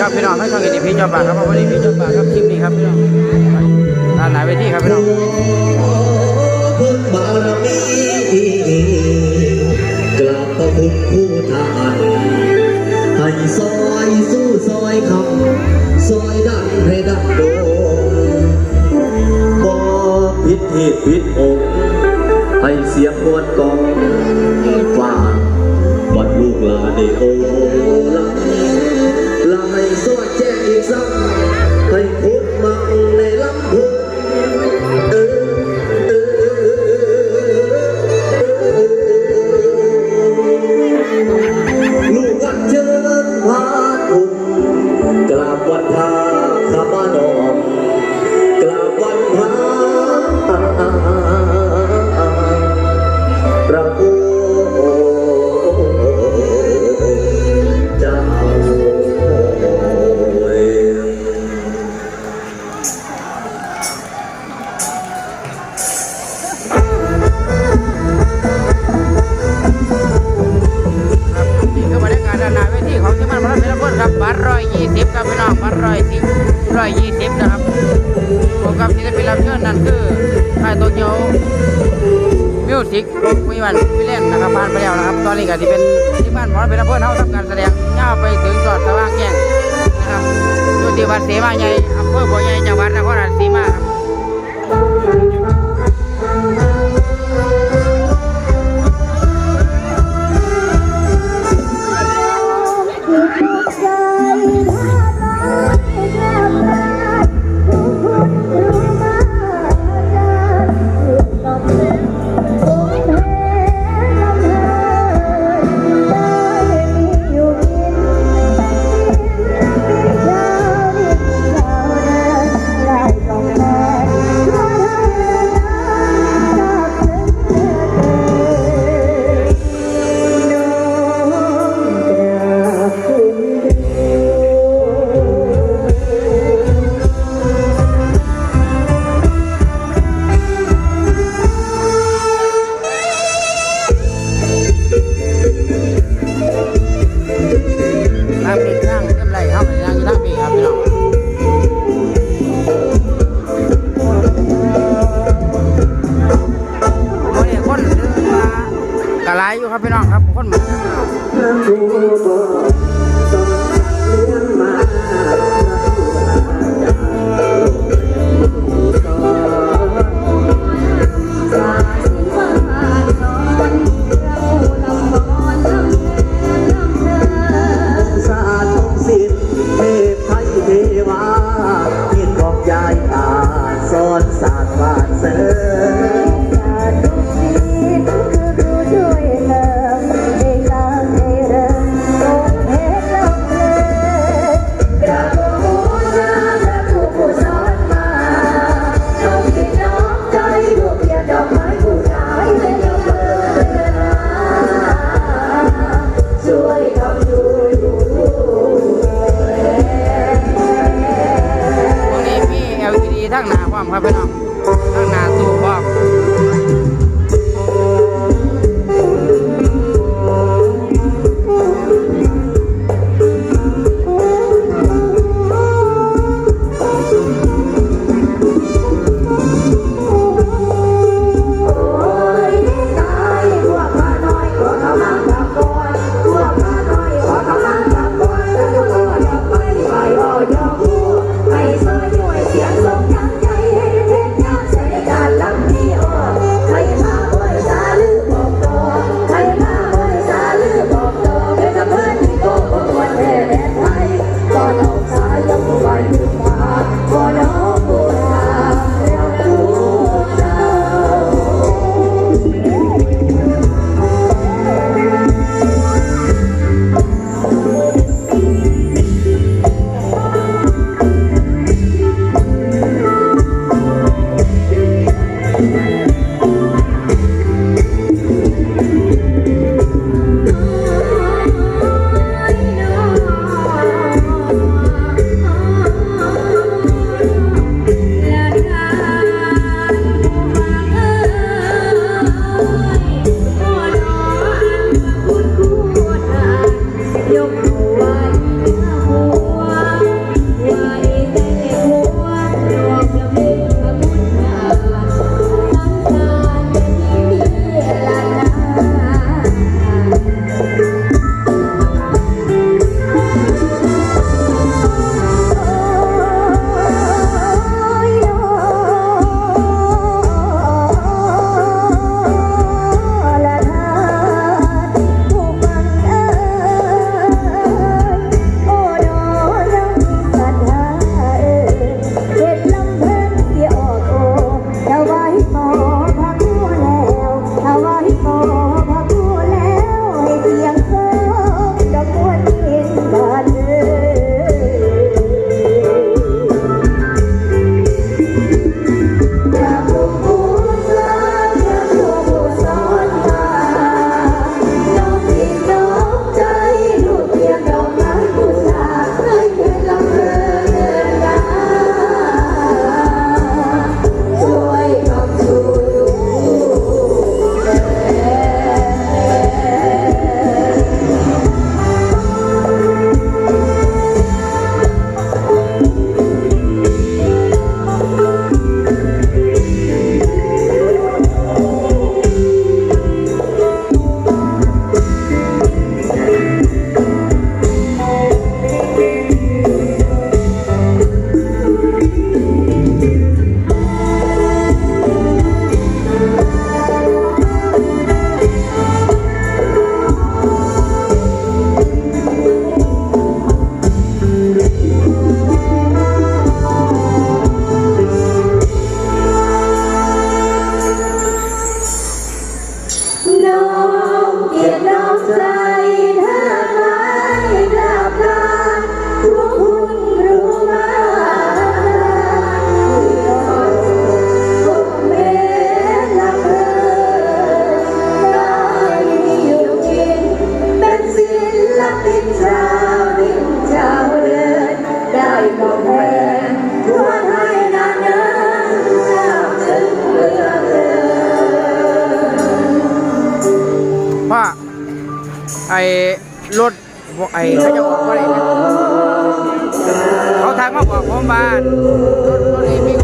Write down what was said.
ครับพี่น้องทั้งช่องเอทีพีจอบปากครับวันนี้พีจอบปากครับคลิปนี้ครับพี่น้องด้านไหนไปที่ครับพี่น้องคุณบารมีกราบพระคุณผู้ทานให้ซอยสู้ซอยคำซอยดังให้ดังโดงบ่ผิดเหตุผิดองค์ให้เสียงมวลกองฟ้าบัดลูกลานได้โอละ คือบรรยานาเวทีของที่มันพระเพชรพลครับบัตรร้อยยี่สิบครับพี่น้องบัตรร้อยสิบร้อยยี่สิบนะครับผมกับศิลปินรับเชิญนั่นคือค่ายโตเกียวมิวสิกมีวันพิเล่นนะครับผ่านไปแล้วนะครับ ตอนนี้ก็ที่เป็นที่บ้านหมอเป็นอำเภอเฮาทำการแสดงย่าไปถึงจอดสว่างแยงนะครับอยู่ที่วัดเสมาใหญ่อำเภอบัวใหญ่จังหวัดนครราชสีมาครับ กระไรอยู่ครับพี่น้องครับคน พ่อไอ้รถไอ้เขาจะบอกว่าอะไรนะเขาทางมาบอกผมบ้านรถรถไอ้บิ๊ก